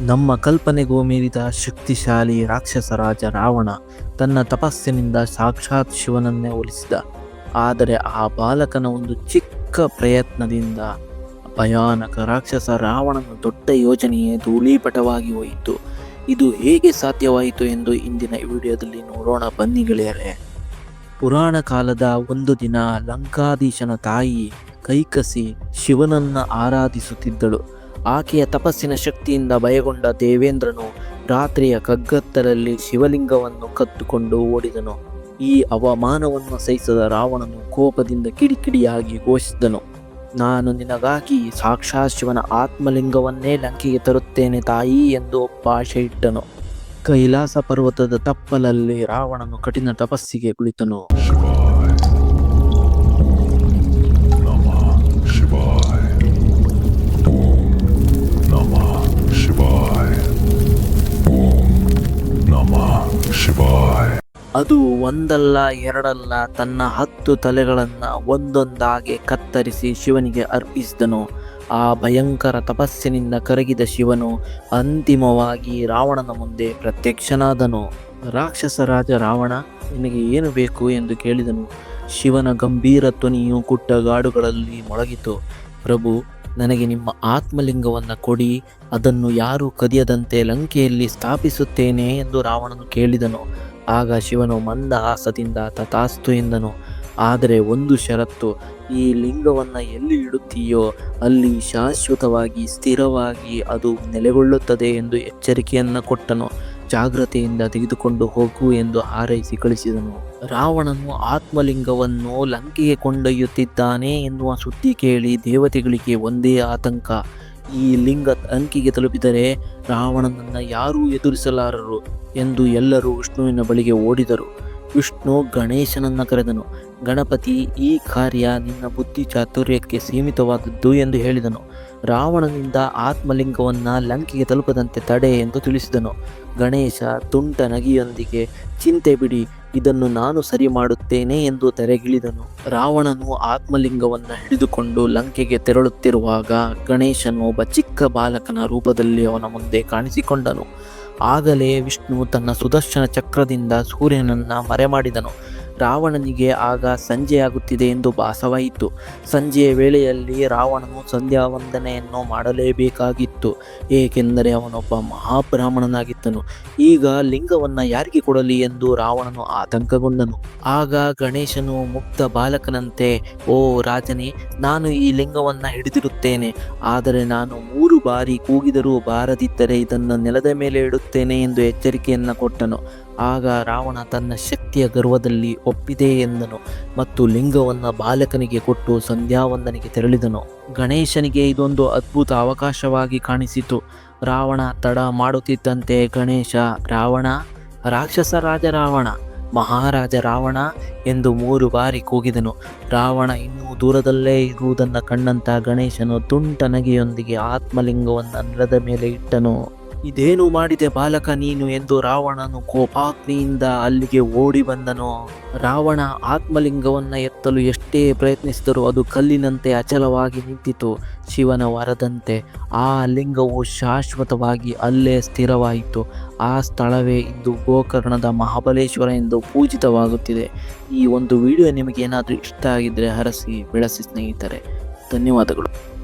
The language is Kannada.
ನಮ್ಮ ಕಲ್ಪನೆಗೂ ಮೀರಿದ ಶಕ್ತಿಶಾಲಿ ರಾಕ್ಷಸ ರಾಜ ರಾವಣ ತನ್ನ ತಪಸ್ಸಿನಿಂದ ಸಾಕ್ಷಾತ್ ಶಿವನನ್ನೇ ಒಲಿಸಿದ. ಆದರೆ ಆ ಬಾಲಕನ ಒಂದು ಚಿಕ್ಕ ಪ್ರಯತ್ನದಿಂದ ಭಯಾನಕ ರಾಕ್ಷಸ ರಾವಣನ ದೊಡ್ಡ ಯೋಜನೆಯೇ ಧೂಳೀಪಟವಾಗಿ ಹೋಯಿತು. ಇದು ಹೇಗೆ ಸಾಧ್ಯವಾಯಿತು ಎಂದು ಇಂದಿನ ವಿಡಿಯೋದಲ್ಲಿ ನೋಡೋಣ, ಬನ್ನಿ ಗೆಳೆಯರೆ. ಪುರಾಣ ಕಾಲದ ಒಂದು ದಿನ ಲಂಕಾಧೀಶನ ತಾಯಿ ಕೈಕಸಿ ಶಿವನನ್ನ ಆರಾಧಿಸುತ್ತಿದ್ದಳು. ಆಕೆಯ ತಪಸ್ಸಿನ ಶಕ್ತಿಯಿಂದ ಭಯಗೊಂಡ ದೇವೇಂದ್ರನು ರಾತ್ರಿಯ ಕಗ್ಗತ್ತರಲ್ಲಿ ಶಿವಲಿಂಗವನ್ನು ಕತ್ತುಕೊಂಡು ಓಡಿದನು. ಈ ಅವಮಾನವನ್ನು ಸಹಿಸದ ರಾವಣನು ಕೋಪದಿಂದ ಕಿಡಿಕಿಡಿಯಾಗಿ ಘೋಷಿಸಿದನು. ನಾನು ನಿನಗಾಗಿ ಸಾಕ್ಷಾತ್ ಶಿವನ ಆತ್ಮಲಿಂಗವನ್ನೇ ಲಂಕೆಗೆ ತರುತ್ತೇನೆ ತಾಯಿ ಎಂದು ಭಾಷೆ ಇಟ್ಟನು ಕೈಲಾಸ ಪರ್ವತದ ತಪ್ಪಲಲ್ಲಿ ರಾವಣನು ಕಠಿಣ ತಪಸ್ಸಿಗೆ ಕುಳಿತನು. ಶಿವಾಯ ಅದು ಒಂದಲ್ಲ ಎರಡಲ್ಲ ತನ್ನ ಹತ್ತು ತಲೆಗಳನ್ನು ಒಂದೊಂದಾಗಿ ಕತ್ತರಿಸಿ ಶಿವನಿಗೆ ಅರ್ಪಿಸಿದನು. ಆ ಭಯಂಕರ ತಪಸ್ಸಿನಿಂದ ಕರಗಿದ ಶಿವನು ಅಂತಿಮವಾಗಿ ರಾವಣನ ಮುಂದೆ ಪ್ರತ್ಯಕ್ಷನಾದನು. ರಾಕ್ಷಸ ರಾಜ ರಾವಣ, ನಿನಗೆ ಏನು ಬೇಕು ಎಂದು ಕೇಳಿದನು. ಶಿವನ ಗಂಭೀರ ಧ್ವನಿಯು ಪುಟ್ಟ ಗಾಡುಗಳಲ್ಲಿ ಮೊಳಗಿತು. ಪ್ರಭು ನನಗೆ ನಿಮ್ಮ ಆತ್ಮಲಿಂಗವನ್ನು ಕೊಡಿ, ಅದನ್ನು ಯಾರೂ ಕದಿಯದಂತೆ ಲಂಕೆಯಲ್ಲಿ ಸ್ಥಾಪಿಸುತ್ತೇನೆ ಎಂದು ರಾವಣನು ಕೇಳಿದನು. ಆಗ ಶಿವನು ಮಂದಹಾಸದಿಂದ ತಥಾಸ್ತು ಎಂದನು. ಆದರೆ ಒಂದು ಷರತ್ತು, ಈ ಲಿಂಗವನ್ನು ಎಲ್ಲಿ ಇಡುತ್ತೀಯೋ ಅಲ್ಲಿ ಶಾಶ್ವತವಾಗಿ ಸ್ಥಿರವಾಗಿ ಅದು ನೆಲೆಗೊಳ್ಳುತ್ತದೆ ಎಂದು ಎಚ್ಚರಿಕೆಯನ್ನು ಕೊಟ್ಟನು. ಜಾಗ್ರತೆಯಿಂದ ತೆಗೆದುಕೊಂಡು ಹೋಗು ಎಂದು ಹಾರೈಸಿ ಕಳಿಸಿದನು. ರಾವಣನು ಆತ್ಮಲಿಂಗವನ್ನು ಲಂಕೆಗೆ ಕೊಂಡೊಯ್ಯುತ್ತಿದ್ದಾನೆ ಎನ್ನುವ ಸುದ್ದಿ ಕೇಳಿ ದೇವತೆಗಳಿಗೆ ಒಂದೇ ಆತಂಕ. ಈ ಲಿಂಗ ಲಂಕೆಗೆ ತಲುಪಿದರೆ ರಾವಣನನ್ನು ಯಾರೂ ಎದುರಿಸಲಾರರು ಎಂದು ಎಲ್ಲರೂ ವಿಷ್ಣುವಿನ ಬಳಿಗೆ ಓಡಿದರು. ವಿಷ್ಣು ಗಣೇಶನನ್ನು ಕರೆದನು, ಗಣಪತಿ, ಈ ಕಾರ್ಯ ನಿನ್ನ ಬುದ್ಧಿ ಚಾತುರ್ಯಕ್ಕೆ ಸೀಮಿತವಾದದ್ದು ಎಂದು ಹೇಳಿದನು. ರಾವಣನಿಂದ ಆತ್ಮಲಿಂಗವನ್ನು ಲಂಕೆಗೆ ತಲುಪದಂತೆ ತಡೆ ಎಂದು ತಿಳಿಸಿದನು. ಗಣೇಶ, ತುಂಟ ನಗಿಯೊಂದಿಗೆ, ಚಿಂತೆ ಬಿಡಿ, ಇದನ್ನು ನಾನು ಸರಿ ಮಾಡುತ್ತೇನೆ ಎಂದು ತೆರೆಗಿಳಿದನು. ರಾವಣನು ಆತ್ಮಲಿಂಗವನ್ನು ಹಿಡಿದುಕೊಂಡು ಲಂಕೆಗೆ ತೆರಳುತ್ತಿರುವಾಗ ಗಣೇಶನು ಒಬ್ಬ ಚಿಕ್ಕ ಬಾಲಕನ ರೂಪದಲ್ಲಿ ಅವನ ಮುಂದೆ ಕಾಣಿಸಿಕೊಂಡನು. ಆಗಲೇ ವಿಷ್ಣು ತನ್ನ ಸುದರ್ಶನ ಚಕ್ರದಿಂದ ಸೂರ್ಯನನ್ನು ಮರೆಮಾಡಿದನು. ರಾವಣನಿಗೆ ಆಗ ಸಂಜೆಯಾಗುತ್ತಿದೆ ಎಂದು ಭಾಸವಾಯಿತು. ಸಂಜೆಯ ವೇಳೆಯಲ್ಲಿ ರಾವಣನು ಸಂಧ್ಯಾ ವಂದನೆಯನ್ನು ಮಾಡಲೇಬೇಕಾಗಿತ್ತು. ಏಕೆಂದರೆ ಅವನೊಬ್ಬ ಮಹಾಬ್ರಾಹ್ಮಣನಾಗಿದ್ದನು. ಈಗ ಲಿಂಗವನ್ನು ಯಾರಿಗೆ ಕೊಡಲಿ ಎಂದು ರಾವಣನು ಆತಂಕಗೊಂಡನು. ಆಗ ಗಣೇಶನು ಮುಕ್ತ ಬಾಲಕನಂತೆ, ಓ ರಾಜನೇ, ನಾನು ಈ ಲಿಂಗವನ್ನು ಹಿಡಿದಿರುತ್ತೇನೆ ಆದರೆ ನಾನು ಮೂರು ಬಾರಿ ಕೂಗಿದರೂ ಬಾರದಿದ್ದರೆ ಇದನ್ನು ನೆಲದ ಮೇಲೆ ಇಡುತ್ತೇನೆ ಎಂದು ಎಚ್ಚರಿಕೆಯನ್ನು ಕೊಟ್ಟನು. ಆಗ ರಾವಣ ತನ್ನ ಶಕ್ತಿಯ ಗರ್ವದಲ್ಲಿ ಒಪ್ಪಿದೆ ಎಂದನು ಮತ್ತು ಲಿಂಗವನ್ನು ಬಾಲಕನಿಗೆ ಕೊಟ್ಟು ಸಂಧ್ಯಾವಂದನಿಗೆ ತೆರಳಿದನು. ಗಣೇಶನಿಗೆ ಇದೊಂದು ಅದ್ಭುತ ಅವಕಾಶವಾಗಿ ಕಾಣಿಸಿತು. ರಾವಣ ತಡ ಮಾಡುತ್ತಿದ್ದಂತೆ ಗಣೇಶ, ರಾವಣ, ರಾಕ್ಷಸ ರಾಜ ರಾವಣ, ಮಹಾರಾಜ ರಾವಣ ಎಂದು ಮೂರು ಬಾರಿ ಕೂಗಿದನು. ರಾವಣ ಇನ್ನೂ ದೂರದಲ್ಲೇ ಇರುವುದನ್ನು ಕಂಡಂತ ಗಣೇಶನು ತುಂಟ ನಗೆಯೊಂದಿಗೆ ಆತ್ಮಲಿಂಗವನ್ನು ನೆಲದ ಮೇಲೆ ಇಟ್ಟನು. ಇದೇನು ಮಾಡಿದೆ ಬಾಲಕ ನೀನು ಎಂದು ರಾವಣನು ಕೋಪಾಗ್ನಿಯಿಂದ ಅಲ್ಲಿಗೆ ಓಡಿ ಬಂದನು. ರಾವಣ ಆತ್ಮಲಿಂಗವನ್ನು ಎತ್ತಲು ಎಷ್ಟೇ ಪ್ರಯತ್ನಿಸಿದರೂ ಅದು ಕಲ್ಲಿನಂತೆ ಅಚಲವಾಗಿ ನಿಂತಿತು, ಶಿವನ ವರದಂತೆ. ಆ ಲಿಂಗವು ಶಾಶ್ವತವಾಗಿ ಅಲ್ಲೇ ಸ್ಥಿರವಾಯಿತು. ಆ ಸ್ಥಳವೇ ಇಂದು ಗೋಕರ್ಣದ ಮಹಾಬಲೇಶ್ವರ ಎಂದು ಪೂಜಿತವಾಗುತ್ತಿದೆ. ಈ ಒಂದು ವಿಡಿಯೋ ನಿಮಗೆ ಏನಾದರೂ ಇಷ್ಟ ಆಗಿದ್ದರೆ ಹರಸಿ, ಬೆಳೆಸಿ ಸ್ನೇಹಿತರೆ. ಧನ್ಯವಾದಗಳು.